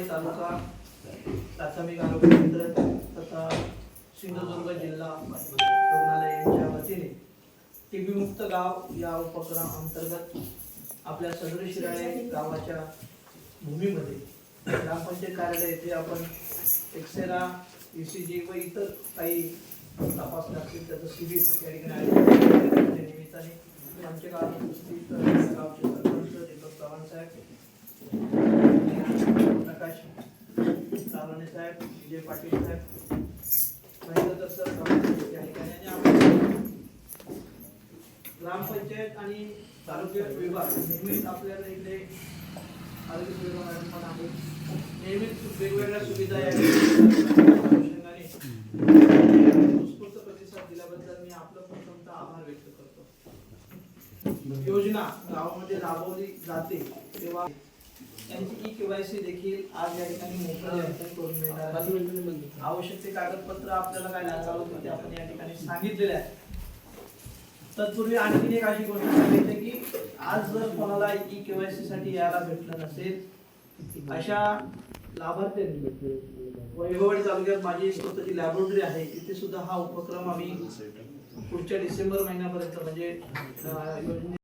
तालुका प्राथमिक आरोग्य केंद्र तथा सिंधुदुर्ग जिल्हा रुग्णालय यांच्या वतीने टीबी मुक्त गाव या उपक्रम अंतर्गत आपल्या सदर शिराळे गावाच्या भूमीमध्ये ग्रामपंचायत कार्यालय येथे आपण एक्सेरा जी व इतर काही तपासण्या असतील त्याचं शिबिर या ठिकाणी साहेब विजय पाटील साहेब महेंद्र सर ठिकाणी आणि ग्रामपंचायत आणि आरोग्य विभाग नेहमीच आपल्याला इकडे आरोग्य विभाग पण आहे. नेहमीच वेगवेगळ्या सुविधा या अनुषंगाने उत्स्फूर्त प्रतिसाद दिल्याबद्दल मी आपलं प्रथमतः आभार व्यक्त करतो. योजना गावामध्ये राबवली जाते तेव्हा त्यांची ई केवायसी देखील आज या ठिकाणी मोफत या ठिकाणी करून मिळणार आहे. आवश्यक ते कागदपत्र आपल्याला काय लागणार होते ते आपण या ठिकाणी सांगितलेले आहे. तत्पूर्वी आणखी एक अशी गोष्ट सांगितली की आज जर कोणाला ई केवायसी साठी यायला भेटलं नसेल अशा लाभार्थ्यांनी वैभववाडी तालुक्यात माझी स्वतःची लॅबोरेटरी आहे. तिथे सुद्धा हा उपक्रम आम्ही पुढच्या डिसेंबर महिन्यापर्यंत म्हणजे अं, योजने